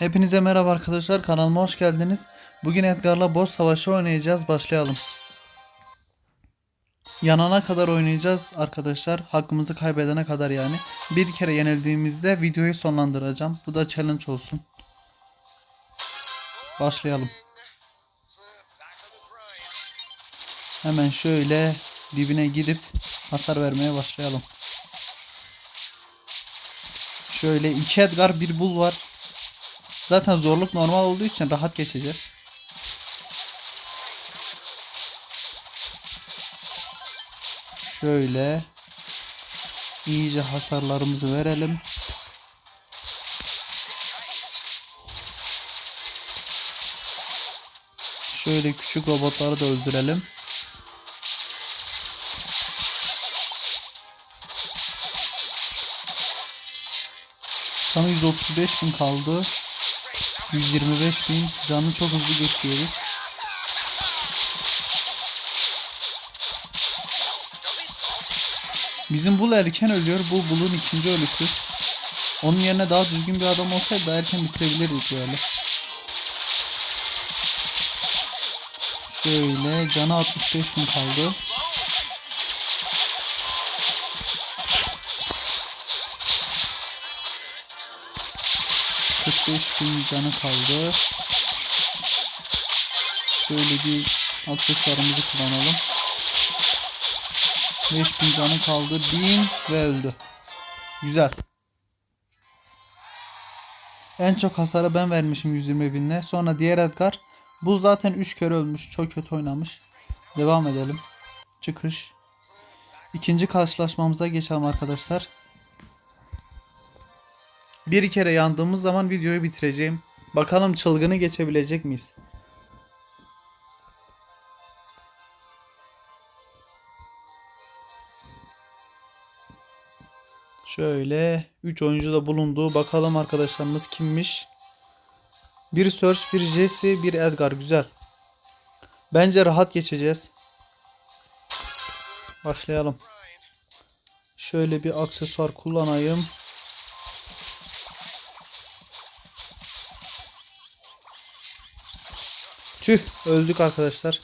Hepinize merhaba arkadaşlar kanalıma hoş geldiniz. Bugün Edgar'la boss savaşı oynayacağız başlayalım. Yanana kadar oynayacağız arkadaşlar. Hakkımızı kaybedene kadar yani. Bir kere yenildiğimizde videoyu sonlandıracağım. Bu da challenge olsun. Başlayalım. Hemen şöyle dibine gidip hasar vermeye başlayalım. Şöyle iki Edgar bir bul var. Zaten zorluk normal olduğu için rahat geçeceğiz. Şöyle iyice hasarlarımızı verelim. Şöyle küçük robotları da öldürelim. Tam 135 bin kaldı. 125 bin. Canı çok hızlı geçiyoruz. Bizim Bull erken ölüyor. Bu Bull'un ikinci ölüşü. Onun yerine daha düzgün bir adam olsaydı daha erken bitirebilirdik böyle. Şöyle canı 65 bin kaldı. ...45 bin canı kaldı. Şöyle bir aksesuarımızı kullanalım. 5000 canı kaldı. 1000 ve öldü. Güzel. En çok hasarı ben vermişim 120 binle. Sonra diğer Edgar. Bu zaten 3 kere ölmüş. Çok kötü oynamış. Devam edelim. Çıkış. İkinci karşılaşmamıza geçelim arkadaşlar. Bir kere yandığımız zaman videoyu bitireceğim. Bakalım çılgını geçebilecek miyiz? Şöyle 3 oyuncu da bulundu. Bakalım arkadaşlarımız kimmiş? Bir Search, bir Jesse, bir Edgar. Güzel. Bence rahat geçeceğiz. Başlayalım. Şöyle bir aksesuar kullanayım. Tüh öldük arkadaşlar.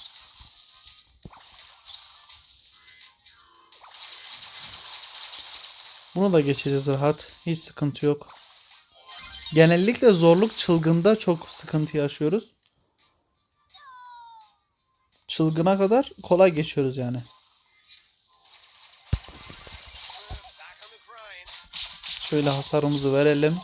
Bunu da geçeceğiz rahat. Hiç sıkıntı yok. Genellikle zorluk çılgında çok sıkıntı yaşıyoruz. Çılgına kadar kolay geçiyoruz yani. Şöyle hasarımızı verelim.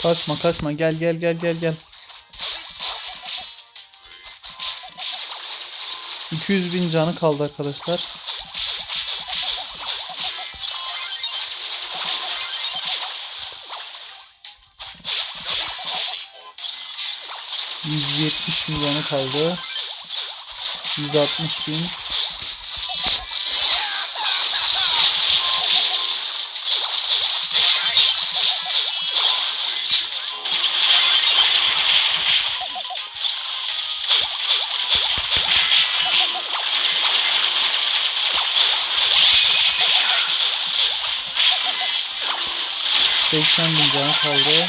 Kaçma kaçma gel gel gel gel gel. 200 bin canı kaldı arkadaşlar. ...170 bin canı kaldı. 160 bin. ...80 bin canı kaldı.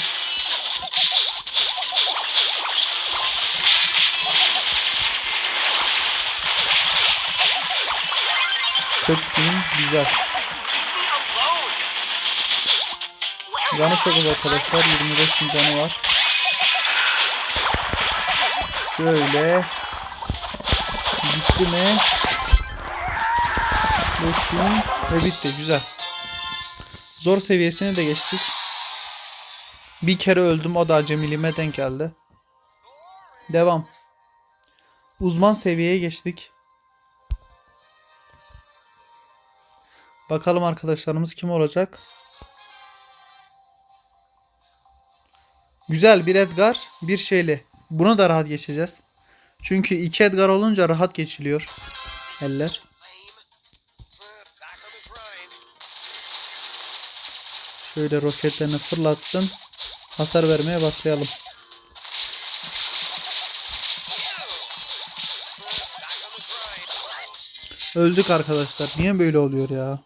Kırk bin güzel. Canı çok az arkadaşlar. 25 bin canı var. Şöyle. Bitti mi? 5000 ve bitti. Güzel. Zor seviyesini de geçtik. Bir kere öldüm. O da acemiliğime denk geldi. Devam. Uzman seviyeye geçtik. Bakalım arkadaşlarımız kim olacak? Güzel bir Edgar, bir şeyli. Bunu da rahat geçeceğiz. Çünkü iki Edgar olunca rahat geçiliyor. Eller. Şöyle roketlerini fırlatsın. Hasar vermeye başlayalım. Öldük arkadaşlar. Niye böyle oluyor ya?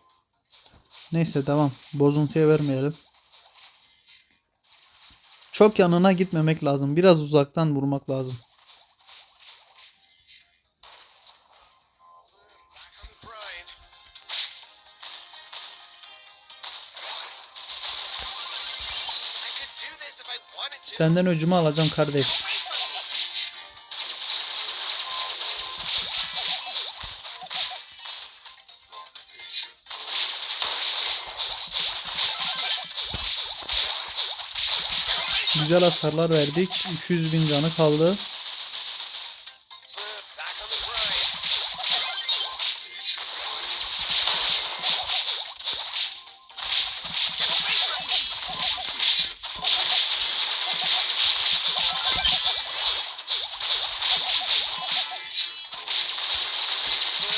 Neyse tamam. Bozuntuya vermeyelim. Çok yanına gitmemek lazım. Biraz uzaktan vurmak lazım. Senden öcümü alacağım kardeş. Güzel hasarlar verdik. 200 bin canı kaldı.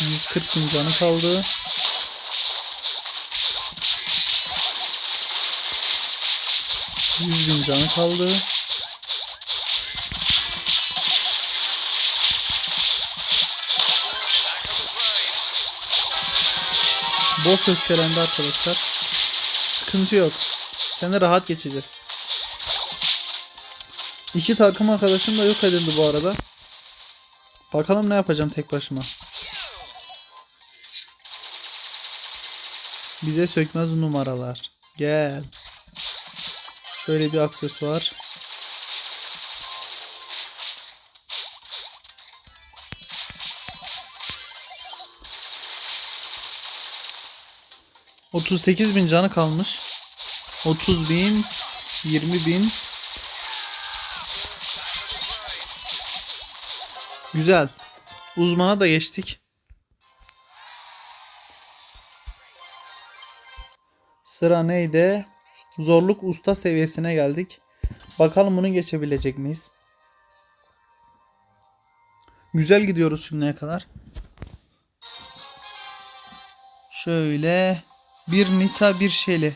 140 bin canı kaldı. Yüz bin canı kaldı. Boss öfkelendi arkadaşlar. Sıkıntı yok. Seni rahat geçeceğiz. İki takım arkadaşım da yok edildi bu arada. Bakalım ne yapacağım tek başıma. Bize sökmez numaralar. Gel. Şöyle bir aksesuar. ...38 bin canı kalmış. 30 bin... ...20 bin... Güzel. Uzmana da geçtik. Sıra neydi? Zorluk usta seviyesine geldik. Bakalım bunu geçebilecek miyiz? Güzel gidiyoruz şimdiye kadar. Şöyle bir Nita bir Shelly.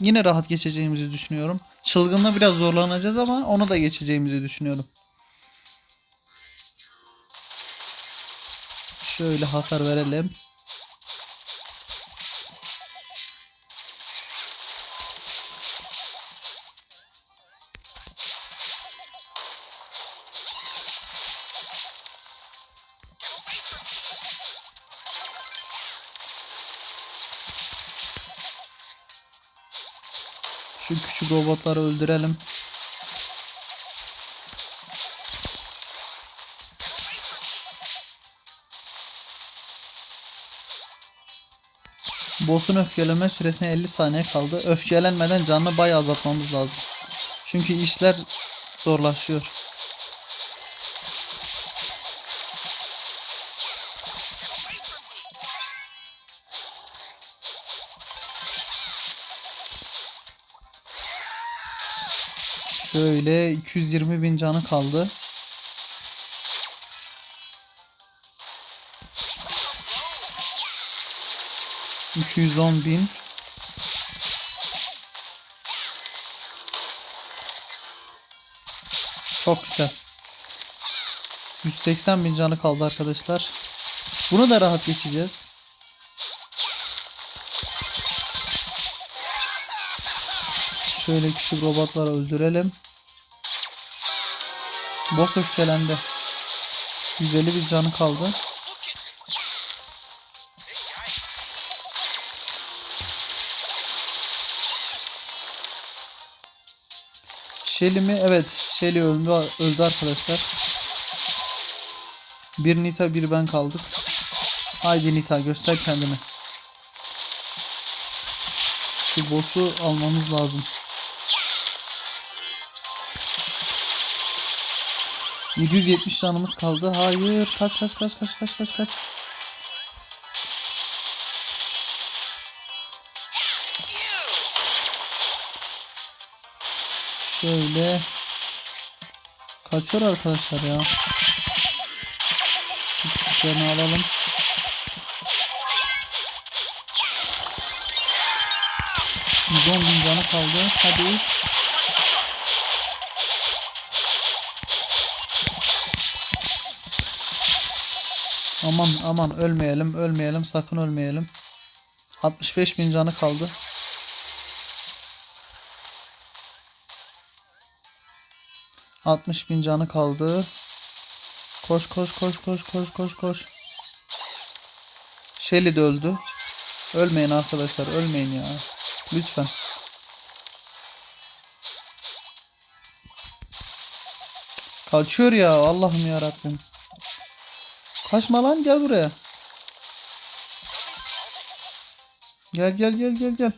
Yine rahat geçeceğimizi düşünüyorum. Çılgınla biraz zorlanacağız ama onu da geçeceğimizi düşünüyorum. Şöyle hasar verelim. Şu robotları öldürelim. Boss'un öfkeleme süresine 50 saniye kaldı. Öfkelenmeden canını bayağı azaltmamız lazım. Çünkü işler zorlaşıyor. Şöyle 220 bin canı kaldı. İki yüz on bin. Çok güzel. 180 bin canı kaldı arkadaşlar. Bunu da rahat geçeceğiz. Şöyle küçük robotları öldürelim. Boss öfkelendi. 150 bir canı kaldı. Shelly mi? Evet. Shelly öldü, öldü arkadaşlar. Bir Nita bir ben kaldık. Haydi Nita göster kendini. Şu boss'u almamız lazım. 770 canımız kaldı. Hayır. Kaç kaç kaç kaç kaç kaç kaç. Şöyle. Kaçıyor arkadaşlar ya. Küçüklerini alalım. %10 bin canı kaldı. Hadi. Aman aman ölmeyelim ölmeyelim sakın ölmeyelim. 65 bin canı kaldı. Altmış bin canı kaldı. Koş koş koş koş koş koş koş. Shelly de öldü. Ölmeyin arkadaşlar ölmeyin ya. Lütfen. Kaçıyor ya Allah'ım ya Rabbim. Kaçma lan gel buraya. Gel gel gel gel gel.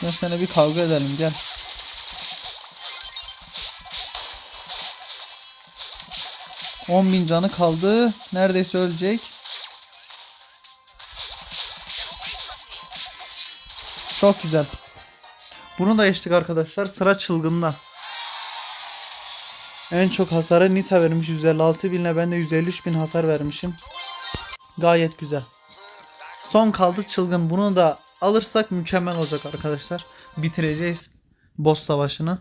Gel sana bir kavga edelim gel. On bin canı kaldı. Neredeyse ölecek. Çok güzel. Bunu da geçtik arkadaşlar. Sıra çılgında. En çok hasarı Nita vermiş 156 binle ben de 153 bin hasar vermişim. Gayet güzel. Son kaldı çılgın. Bunu da alırsak mükemmel olacak arkadaşlar. Bitireceğiz boss savaşını.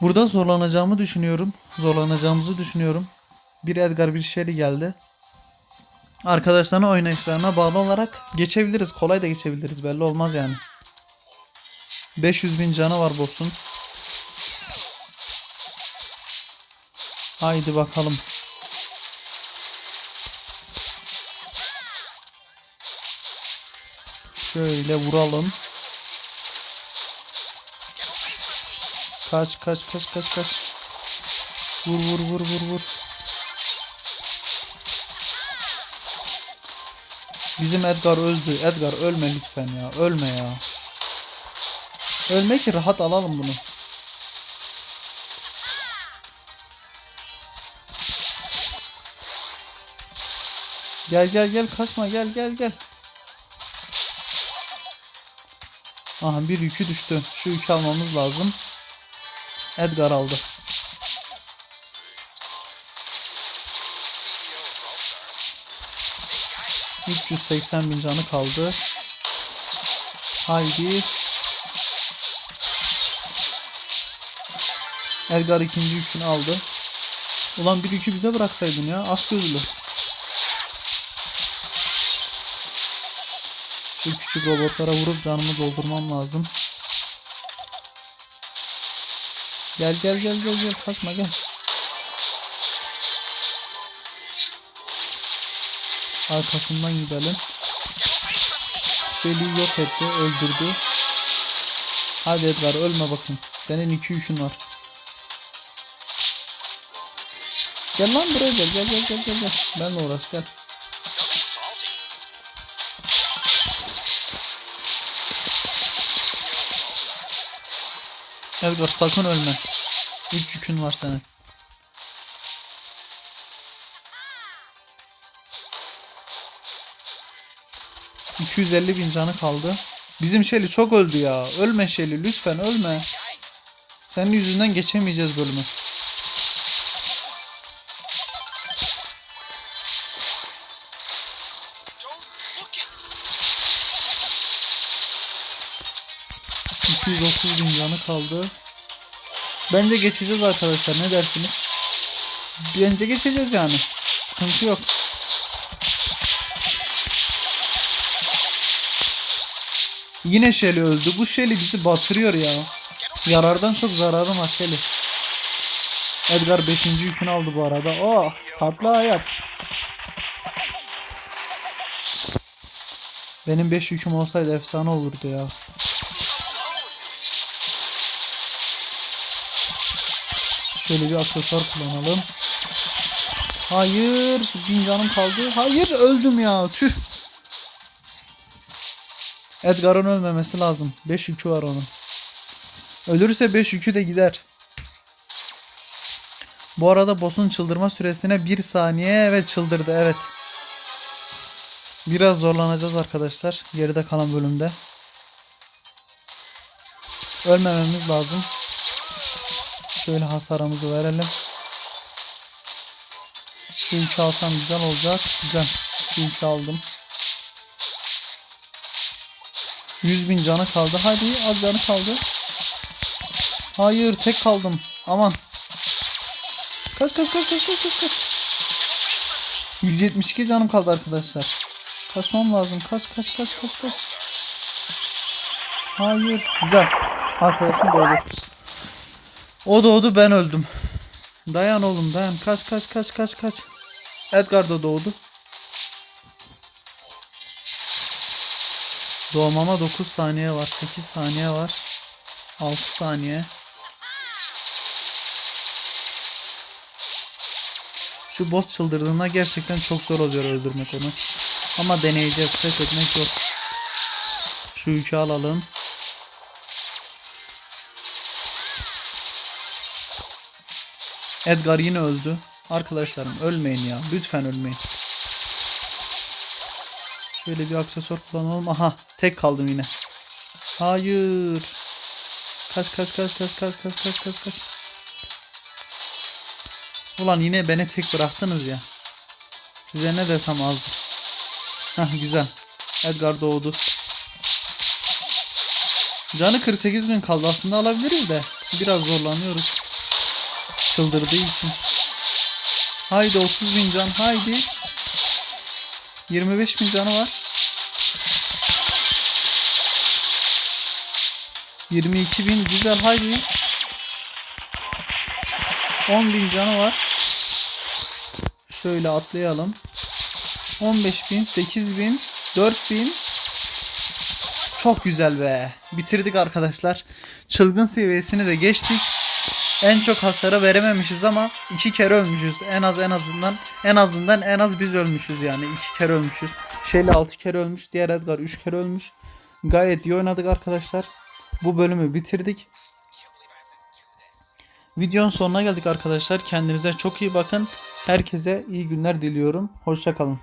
Burada zorlanacağımı düşünüyorum. Zorlanacağımızı düşünüyorum. Bir Edgar bir Shelly geldi. Arkadaşlarına oynayışlarına bağlı olarak geçebiliriz. Kolay da geçebiliriz. Belli olmaz yani. 500 bin canı var boss'un. Haydi bakalım. Şöyle vuralım. Kaç kaç kaç kaç kaç. Vur vur vur vur vur. Bizim Edgar öldü. Edgar ölme lütfen ya. Ölme ya. Ölme ki rahat alalım bunu. Gel gel gel kaçma gel gel gel. Aha bir yükü düştü. Şu yükü almamız lazım. Edgar aldı. CEO of All Stars. 380 bin canı kaldı. Haydi. Edgar ikinci yükünü aldı. Ulan bir yükü bize bıraksaydın ya. Aç gözlü. Şu küçük robotlara vurup canımı doldurmam lazım. Gel gel gel gel gel kaçma gel. Arkasından gidelim. Shelly'i yok etti, öldürdü. Hadi Edgar ölme bakın. Senin iki yükün var. Gel lan buraya gel gel gel gel. gel. Benle uğraş gel. Edgar sakın ölme. Üç yükün var senin. ...250 bin canı kaldı. Bizim Shelly çok öldü ya. Ölme Shelly lütfen ölme. Senin yüzünden geçemeyeceğiz bölümü. 230 bin canı kaldı. Bence geçeceğiz arkadaşlar. Ne dersiniz? Bence geçeceğiz yani. Sıkıntı yok. Yine Shelly öldü. Bu Shelly bizi batırıyor ya. Yarardan çok zararım var Shelly. Edgar 5. yükünü aldı bu arada. Oh tatlı hayat. Benim 5 yüküm olsaydı efsane olurdu ya. Şöyle bir aksesuar kullanalım. Hayır. Bin canım kaldı. Hayır öldüm ya. Tüh. Edgar'ın ölmemesi lazım. 5 yükü var onun. Ölürse 5 yükü de gider. Bu arada boss'un çıldırma süresine 1 saniye ve çıldırdı evet. Biraz zorlanacağız arkadaşlar. Geride kalan bölümde. Ölmememiz lazım. Şöyle hasarımızı verelim. Şu yükü alsam güzel olacak. Güzel. Şu yükü aldım. 100 bin canı kaldı. Hadi az canı kaldı. Hayır tek kaldım. Aman. Kaç kaç kaç kaç kaç kaç kaç. 172 canım kaldı arkadaşlar. Kaçmam lazım. Kaç kaç kaç kaç kaç. Hayır. Güzel. Arkadaşım doğdu. O doğdu ben öldüm. Dayan oğlum dayan. Kaç kaç kaç kaç kaç. Edgar da doğdu. Doğmama 9 saniye var. 8 saniye var. 6 saniye. Şu boss çıldırdığında gerçekten çok zor oluyor öldürmek onu. Ama deneyeceğiz. Pes etmek yok. Şu yükü alalım. Edgar yine öldü. Arkadaşlarım ölmeyin ya. Lütfen ölmeyin. Şöyle bir aksesuar kullanalım. Aha tek kaldım yine. Hayır. Kaç kaç kaç kaç kaç kaç kaç kaç kaç. Ulan yine beni tek bıraktınız ya. Size ne desem azdır. Hah güzel. Edgar doğdu. Canı 48 bin kaldı. Aslında alabiliriz de. Biraz zorlanıyoruz. Çıldırdığı için. Haydi 30 bin can. Haydi. 25 bin canı var. 22 bin. Güzel. Haydi. 10 bin canı var. Şöyle atlayalım. 15 bin, 8 bin, 4 bin. Çok güzel be. Bitirdik arkadaşlar. Çılgın seviyesini de geçtik. En çok hasarı verememişiz ama iki kere ölmüşüz. En az en azından en azından en az biz ölmüşüz yani. iki kere ölmüşüz. Şeyle 6 kere ölmüş. Diğer Edgar 3 kere ölmüş. Gayet iyi oynadık arkadaşlar. Bu bölümü bitirdik. Videonun sonuna geldik arkadaşlar. Kendinize çok iyi bakın. Herkese iyi günler diliyorum. Hoşçakalın.